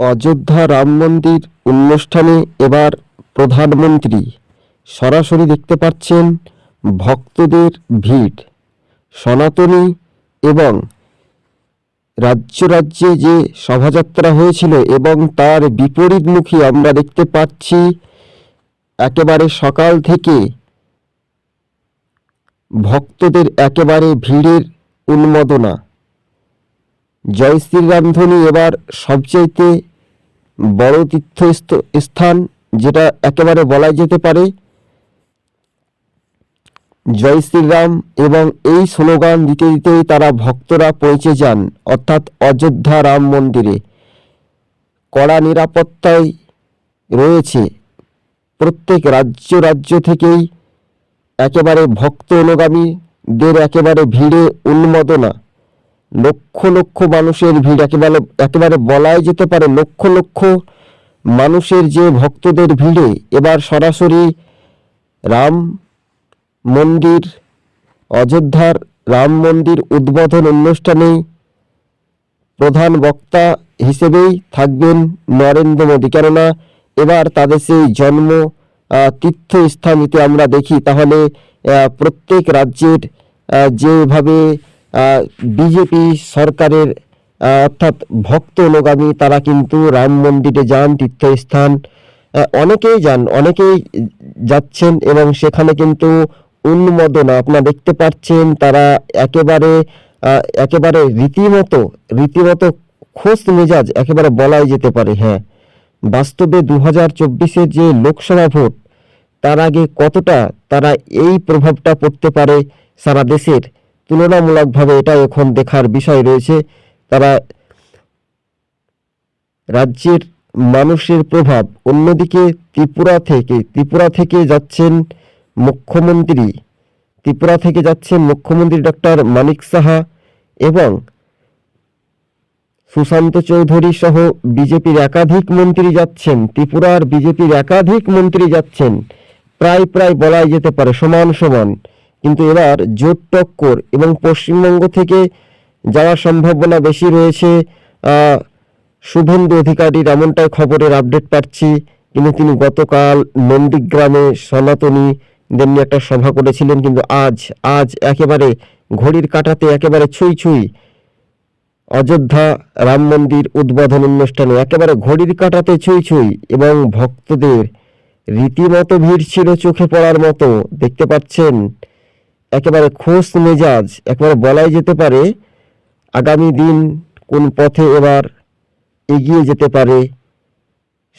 অযোধ্যা রাম মন্দির অনুষ্ঠানে এবার প্রধানমন্ত্রী। সরাসরি দেখতে পাচ্ছেন ভক্তদের ভিড়। সনাতনী এবং রাজ্য রাজ্যে যে শোভাযাত্রা হয়েছিল এবং তার বিপরীতমুখী আমরা দেখতে পাচ্ছি একেবারে সকাল থেকে ভক্তদের একেবারে ভিড়ের উন্মাদনা। জয় শ্রীরাম ধ্বনি এবার সবচাইতে বড় তীর্থ স্থান যেটা একেবারে বলা যেতে পারে। জয় শ্রীরাম এবং এই স্লোগান দিতে দিতেই তারা ভক্তরা পৌঁছে যান, অর্থাৎ অযোধ্যা রাম মন্দিরে। কড়া নিরাপত্তায় রয়েছে প্রত্যেক রাজ্য রাজ্য থেকেই একেবারে ভক্ত অনুগামীদের একেবারে ভিড়ে উন্মাদনা। লক্ষ লক্ষ মানুষের ভিড়, একেবারে একেবারে বলাই যেতে পারে লক্ষ লক্ষ মানুষের যে ভক্তদের ভিড়ে। এবার সরাসরি রাম মন্দির, অযোধ্যার রাম মন্দির উদ্বোধন অনুষ্ঠানে প্রধান বক্তা হিসেবেই থাকবেন নরেন্দ্র মোদী। কেননা, এবার তাদের সেই জন্ম তীর্থস্থান যদি আমরা দেখি, তাহলে প্রত্যেক রাজ্যের যেভাবে বিজেপি সরকারের অর্থাৎ ভক্ত অনুগামী তারা কিন্তু রাম মন্দিরে যান, তীর্থস্থান অনেকেই যান, অনেকেই যাচ্ছেন এবং সেখানে কিন্তু উন্মোদনা আপনারা দেখতে পাচ্ছেন, তারা একেবারে একেবারে রীতিমতো রীতিমতো খোশ মেজাজ একেবারে বলাই যেতে পারে হ্যাঁ। বাস্তবে দু হাজার চব্বিশের যে লোকসভা ভোট, তার আগে কতটা তারা এই প্রভাবটা পড়তে পারে সারা দেশের? তুলনামূলকভাবে এটা এখন দেখার বিষয় রয়েছে। তারা রাজ্যের মানুষের প্রভাব অন্যদিকে ত্রিপুরা থেকে ত্রিপুরা থেকে যাচ্ছেন মুখ্যমন্ত্রী, ত্রিপুরা থেকে যাচ্ছেন মুখ্যমন্ত্রী ডক্টর মানিক সাহা এবং সুশান্ত চৌধুরী সহ বিজেপির একাধিক মন্ত্রী যাচ্ছেন। ত্রিপুরার বিজেপির একাধিক মন্ত্রী যাচ্ছেন। প্রায় প্রায় বলাই যেতে পারে সমান সমান। কিন্তু এবার জোট টক্কর এবং পশ্চিমবঙ্গ থেকে যাওয়ার সম্ভাবনা বেশি রয়েছে শুভেন্দু অধিকারীর এমনটাই খবরের আপডেট পাচ্ছি। কিন্তু তিনি গতকাল নন্দীগ্রামে সনাতনীদের নিয়ে একটা সভা করেছিলেন, কিন্তু আজ আজ একেবারে ঘড়ির কাটাতে একেবারে ছুঁই ছুঁই অযোধ্যা রাম মন্দির উদ্বোধন অনুষ্ঠানে একেবারে ঘড়ির কাটাতে ছুঁই ছুঁই এবং ভক্তদের রীতিমতো ভিড় ছিল চোখে পড়ার মতো। দেখতে পাচ্ছেন একেবারে খোঁজ মেজাজ, একেবারে বলাই যেতে পারে, আগামী দিন কোন পথে এবার এগিয়ে যেতে পারে।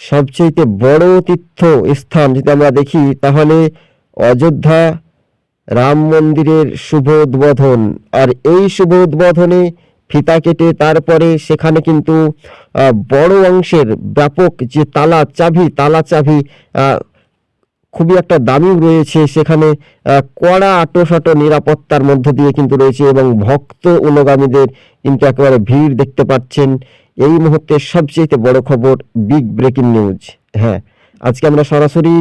সবচেয়ে বড় তীর্থ স্থান যদি আমরা দেখি, তাহলে অযোধ্যা রাম মন্দিরের শুভ উদ্বোধন। আর এই শুভ উদ্বোধনে ফিতা কেটে তারপরে সেখানে কিন্তু বড় অংশের ব্যাপক যে তালা চাবি তালা চাবি খুবই একটা দামি রয়েছে। সেখানে কড়া আটোসাটো নিরাপত্তার মধ্য দিয়ে কিন্তু রয়েছে এবং ভক্ত অনুগামীদের কিন্তু একেবারে ভিড় দেখতে পাচ্ছেন। এই মুহূর্তে সবচেয়ে বড় খবর বিগ ব্রেকিং নিউজ হ্যাঁ আজকে আমরা সরাসরি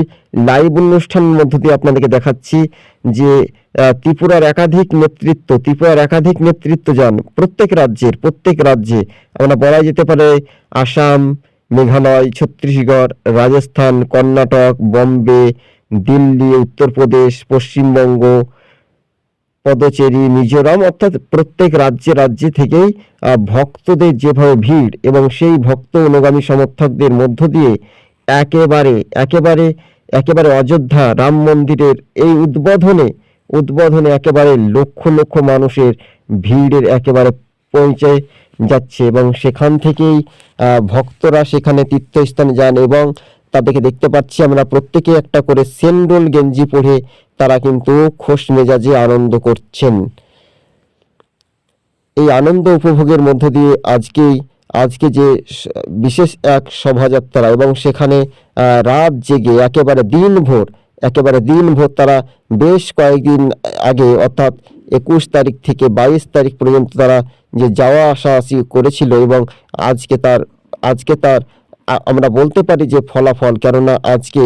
লাইভ অনুষ্ঠানের মধ্য দিয়ে আপনাদেরকে দেখাচ্ছি যে ত্রিপুরার একাধিক নেতৃত্ব, ত্রিপুরার একাধিক নেতৃত্ব যান প্রত্যেক রাজ্যের, প্রত্যেক রাজ্যে আমরা বলা যেতে পারে আসাম মেঘালয়, ছত্তিশগড়, রাজস্থান, কর্ণাটক, বম্বে, দিল্লি, উত্তরপ্রদেশ, পশ্চিমবঙ্গ, পদচেরি, মিজোরাম অর্থাৎ প্রত্যেক রাজ্যে রাজ্যে থেকেই ভক্তদের যেভাবে ভিড় এবং সেই ভক্ত অনুগামী সমর্থকদের মধ্য দিয়ে একেবারে একেবারে একেবারে অযোধ্যা রাম মন্দিরের এই উদ্বোধনে উদ্বোধনে একেবারে লক্ষ লক্ষ মানুষের ভিড়ের একেবারে পৌঁছে যাচ্ছে এবং সেখান থেকেই ভক্তরা সেখানে তীর্থস্থানে যান এবং তাদেরকে দেখতে পাচ্ছি আমরা প্রত্যেকে একটা করে সেন্ডোল গেঞ্জি পরে তারা কিন্তু খোশ মেজাজে আনন্দ করছেন। এই আনন্দ উপভোগের মধ্য দিয়ে আজকেই, আজকে যে বিশেষ এক শোভাযাত্রা এবং সেখানে রাত জেগে একেবারে দিনভর একেবারে দিনভর তারা বেশ কয়েকদিন আগে অর্থাৎ একুশ তারিখ থেকে বাইশ তারিখ পর্যন্ত তারা যে যাওয়া আসা আসি করেছিল এবং আজকে তার আজকে তার আমরা বলতে পারি যে ফলাফল, কেননা আজকে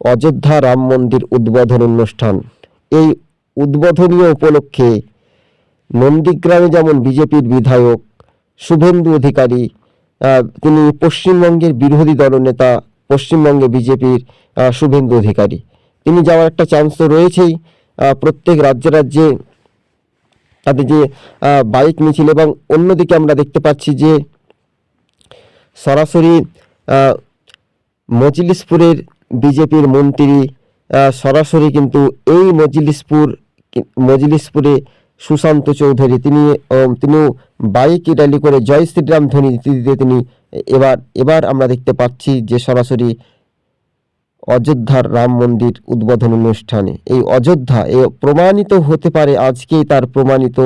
অযোধ্যা রাম মন্দির উদ্বোধন অনুষ্ঠান। এই উদ্বোধনীয় উপলক্ষে নন্দীগ্রামে যেমন বিজেপির বিধায়ক, শুভেন্দু অধিকারী তিনি পশ্চিমবঙ্গের বিরোধী দলনেতা পশ্চিমবঙ্গে বিজেপির শুভেন্দু অধিকারী। তিনি যাওয়ার একটা চান্স তো রয়েছেই। প্রত্যেক রাজ্যে রাজ্যে তাদের যে বাইক মিছিল এবং অন্যদিকে আমরা দেখতে পাচ্ছি যে সরাসরি মজলিসপুরের বিজেপির মন্ত্রী সরাসরি কিন্তু এই মজলিসপুর, মজলিসপুরে সুশান্ত চৌধুরী, তিনি তিনিও বাইক র্যালি করে জয় শ্রীরাম ধ্বনি দিতে দিতে তিনি এবার এবার আমরা দেখতে পাচ্ছি যে সরাসরি অযোধ্যার রাম মন্দির উদ্বোধন অনুষ্ঠানে। এই অযোধ্যা এ প্রমাণিত হতে পারে, আজকেই তার প্রমাণিত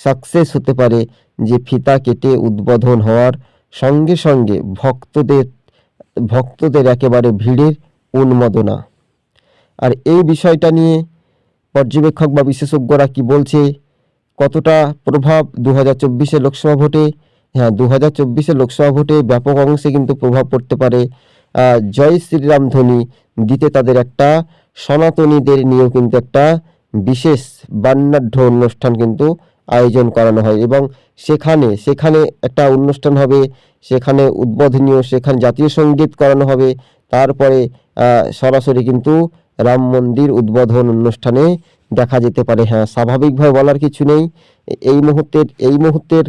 সাকসেস হতে পারে যে ফিতা কেটে উদ্বোধন হওয়ার সঙ্গে সঙ্গে ভক্তদের ভক্তদের একেবারে ভিড়ের উন্মাদনা। আর এই বিষয়টা নিয়ে পর্যবেক্ষক বা বিশেষজ্ঞরা কি বলছে? কতটা প্রভাব দু হাজার লোকসভা ভোটে? হ্যাঁ দু হাজার লোকসভা ভোটে ব্যাপক অংশে কিন্তু প্রভাব পড়তে পারে জয় শ্রীরাম ধ্বনি দিতে তাদের একটা সনাতনীদের নিয়েও কিন্তু একটা বিশেষ বর্ণাঢ্য অনুষ্ঠান কিন্তু আয়োজন করানো হয় এবং সেখানে সেখানে একটা অনুষ্ঠান হবে, সেখানে উদ্বোধনীয়, সেখানে জাতীয় সংগীত করানো হবে, তারপরে সরাসরি কিন্তু রাম মন্দির উদ্বোধন অনুষ্ঠানে দেখা যেতে পারে। হ্যাঁ স্বাভাবিকভাবে বলার কিছু নেই। এই মুহূর্তের এই মুহূর্তের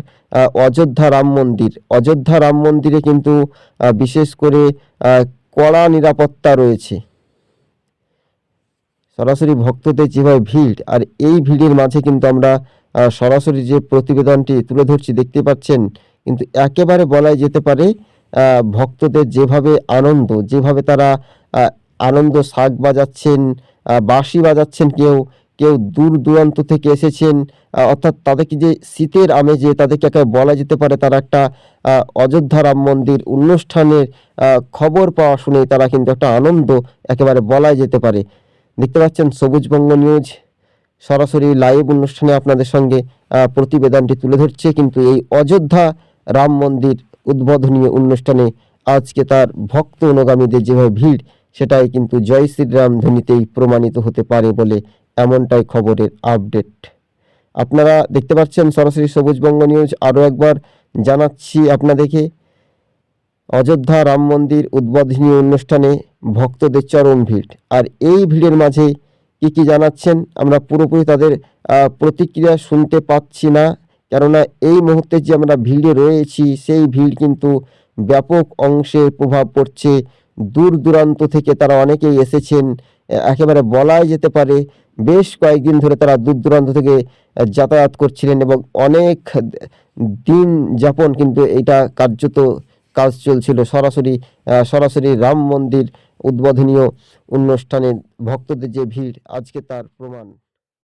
অযোধ্যা রাম মন্দির, অযোধ্যা রাম মন্দিরে কিন্তু বিশেষ করে কড়া নিরাপত্তা রয়েছে। সরাসরি ভক্তদের যেভাবে ভিড়, আর এই ভিড়ের মাঝে কিন্তু আমরা সরাসরি যে প্রতিবেদনটি তুলে ধরছি দেখতে পাচ্ছেন, কিন্তু একেবারে বলাই যেতে পারে ভক্তদের যেভাবে আনন্দ, যেভাবে তারা আনন্দ শাক বাজাচ্ছেন বাঁশি বাজাচ্ছেন কেউ কেউ দূর দূরান্ত থেকে এসেছেন অর্থাৎ তাদেরকে যে শীতের আমেজে তাদেরকে একেবারে বলা যেতে পারে তারা একটা অযোধ্যা রাম মন্দির অনুষ্ঠানের খবর পাওয়া শুনে তারা কিন্তু একটা আনন্দ একেবারে বলা যেতে পারে। দেখতে পাচ্ছেন সবুজবঙ্গ নিউজ, সরাসরি লাইভ অনুষ্ঠানে আপনাদের সঙ্গে প্রতিবেদনটি তুলে ধরছে, কিন্তু এই অযোধ্যা রাম মন্দির উদ্বোধনীয় অনুষ্ঠানে আজকে তার ভক্ত অনুগামীদের যেভাবে ভিড়, সেটাই কিন্তু জয় শ্রীরাম ধ্বনিতেই প্রমাণিত হতে পারে বলে এমনটাই খবরের আপডেট। আপনারা দেখতে পাচ্ছেন সরাসরি সবুজবঙ্গ নিউজ। আরও একবার জানাচ্ছি আপনাদেরকে, অযোধ্যা রাম মন্দির উদ্বোধনী অনুষ্ঠানে ভক্তদের চরম ভিড়। আর এই ভিড়ের মাঝে কি কি জানাচ্ছেন, আমরা পুরোপুরি তাদের প্রতিক্রিয়া শুনতে পাচ্ছি না। কেননা এই মুহূর্তে যে আমরা ভিড়ে রয়েছি, সেই ভিড় কিন্তু ব্যাপক অংশে প্রভাব পড়ছে। দূর দূরান্ত থেকে তারা অনেকেই এসেছেন। একেবারে বলাই যেতে পারে বেশ কয়েকদিন ধরে তারা দূর দূরান্ত থেকে যাতায়াত করছিলেন এবং অনেক দিন যাপন কিন্তু এটা কার্যত কাজ চলছিল। সরাসরি সরাসরি রাম মন্দির উদ্বোধনীয় অনুষ্ঠানে ভক্তদের যে ভিড়, আজকে তার প্রমাণ।